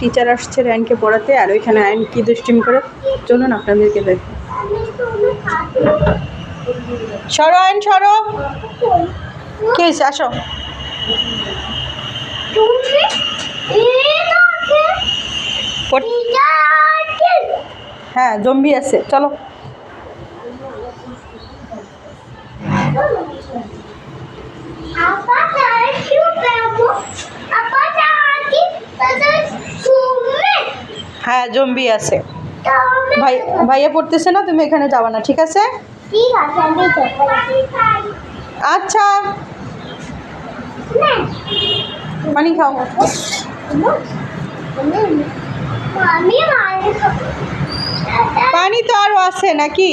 Teacher আসছে রায়নকে পড়াতে আর ওইখানে রায়ন কি দুষ্টিমি করে? চলুন আপনাদেরকে দেখ। সরো আইন সরো। কে আসো। হ্যাঁ জম্বি আছে চলো। হ্যাঁ জম্বি আছে। ভাই, ভাইয়া পড়তেছে না, তুমি এখানে যাবা না, ঠিক আছে। আচ্ছা। পানি খাও। পানি তো আরও আছে নাকি?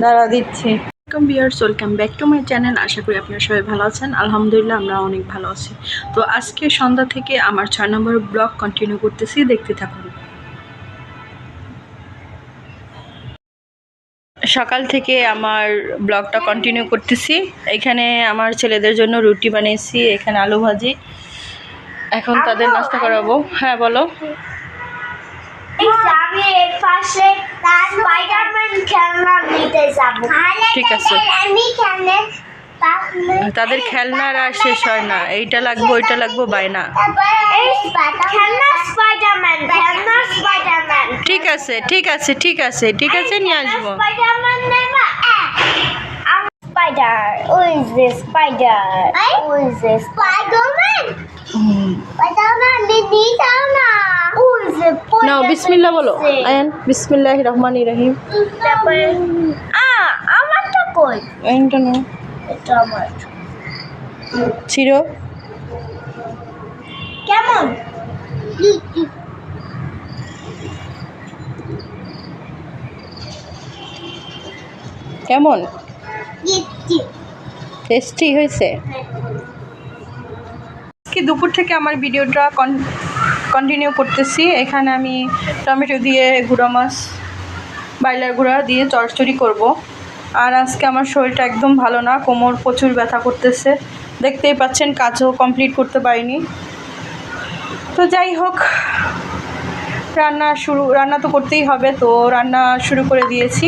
দাঁড়া দিচ্ছি। Welcome bears welcome back to my channel আশা করি আপনারা সবাই ভালো আছেন। আলহামদুলিল্লাহ, আমরা অনেক ভালো আছি। তো আজকে সন্ধ্যা থেকে আমার ছয় নম্বর ব্লগ কন্টিনিউ করতেছি। দেখতে থাকুন। সকাল থেকে আমার ব্লগটা কন্টিনিউ করতেছি। এখানে আমার ছেলেদের জন্য রুটি বানিয়েছি, এখানে আলু ভাজি। এখন তাদের নাস্তা করাবো। হ্যাঁ বলো। পাশে ঠিক আছে। তাদের খেলনার আর শেষ হয় না এইটা লাগবে ওইটা লাগবে বায়না ঠিক আছে ঠিক আছে ঠিক আছে ঠিক আছে নিয়ে আসব Spider. Who is this spider? Who is this? Spider-Man. Spider-Man, didi na. নাও বিসমিল্লাহ বলো। আয়ান বিসমিল্লাহ রহমান রহিম। তারপরে আ আমারটা কই? আয়ানটা নাও। এটা আমার। ছিড়ো। কেমন? কেমন? টেস্টি হয়েছে। কি দুপুর থেকে আমার ভিডিওটা কন্টিনিউ করতেছি। এখানে আমি টমেটো দিয়ে গুঁড়া মাছ বাইলার গুঁড়া দিয়ে চড়চড়ি করব। আর আজকে আমার শরীরটা একদম ভালো না, কোমর প্রচুর ব্যথা করতেছে। দেখতেই পাচ্ছেন, কাজও কমপ্লিট করতে পারিনি। তো যাই হোক, রান্না শুরু, রান্না তো করতেই হবে, তো রান্না শুরু করে দিয়েছি।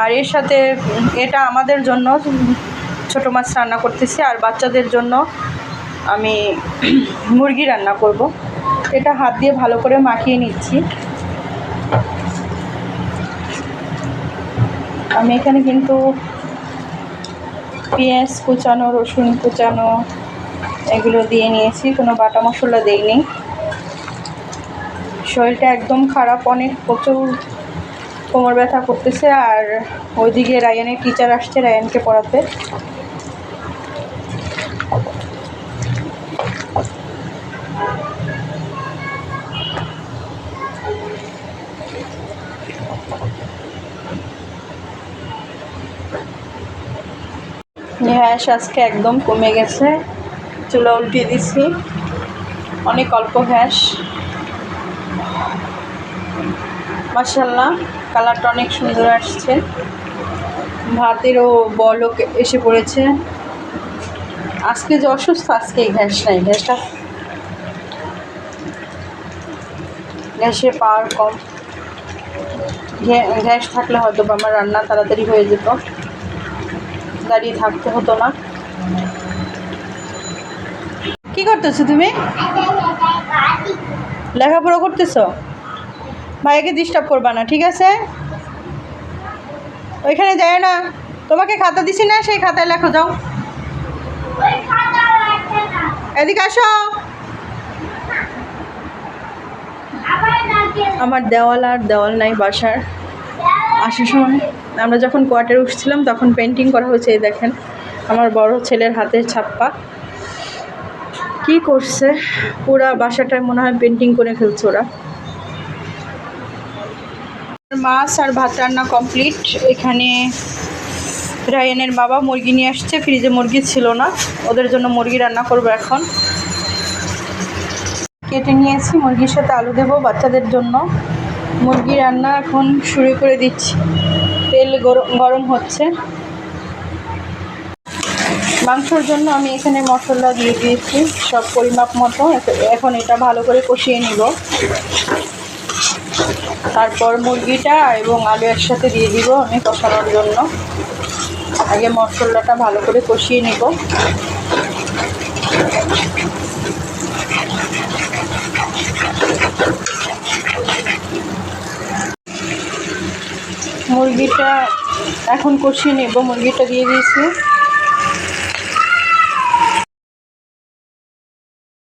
আর এর সাথে, এটা আমাদের জন্য, ছোটো মাছ রান্না করতেছি, আর বাচ্চাদের জন্য আমি মুরগি রান্না করব। এটা হাত দিয়ে ভালো করে মাখিয়ে নিচ্ছি। আমি এখানে কিন্তু পেঁয়াজ কুচানো, রসুন কুচানো এগুলো দিয়ে নিয়েছি। কোনো বাটা মশলা দেইনি। শরীরটা একদম খারাপ, অনেক প্রচুর কোমর ব্যথা করতেছে। আর ওইদিকে রায়ানের টিচার আসছে, রায়ানকে পড়াতে। গ্যাস আজকে একদম কমে গেছে। চুলা উল্টিয়ে দিছি। অনেক অল্প গ্যাস। মাসাল্লাহ কালারটা অনেক সুন্দর আসছে। ভাতেরও বলক এসে পড়েছে। আজকে যে অসুস্থ, আজকে এই গ্যাস নাই। ঘ্যাসটা গ্যাসের পাওয়ার কম। গ্যাস থাকলে হয়তো আমার রান্না তাড়াতাড়ি হয়ে যেত। দাঁড়িয়ে থাকতে হতো না। কি করতেছো তুমি? লেখাপড়া করতেছো? ভাইয়াকে ডিস্টার্ব করবা না, ঠিক আছে? ওইখানে যায় না। তোমাকে খাতা দিছি না, সেই খাতায় লেখো, যাও। এদিকে আসো। আমার দেওয়াল আর দেওয়াল নাই, বাসার। আসার সময় আমরা যখন কোয়ার্টারে উঠছিলাম, তখন পেন্টিং করা হয়েছে, এই দেখেন, আমার বড় ছেলের হাতের ছাপ্পা। কি করছে? পুরা বাসাটায় মনে হয় পেন্টিং করে ফেলছে ওরা। মাছ আর ভাত রান্না কমপ্লিট এখানে রায়ানের বাবা মুরগি নিয়ে আসছে, ফ্রিজে মুরগি ছিল না। ওদের জন্য মুরগি রান্না করব এখন। কেটে নিয়েছি, মুরগির সাথে আলু দেবো বাচ্চাদের জন্য। মুরগি রান্না এখন শুরু করে দিচ্ছি। তেল গরম হচ্ছে। মাংসর জন্য আমি এখানে মশলা দিয়ে দিয়েছি, সব পরিমাপ মতো। এখন এটা ভালো করে কষিয়ে নিব। তারপর মুরগিটা এবং আলু একসাথে দিয়ে দিব আমি কষানোর জন্য। আগে মশলাটা ভালো করে কষিয়ে নিব। মুরগিটা এখন কষিয়ে নেব মুরগিটা দিয়ে দিয়েছি।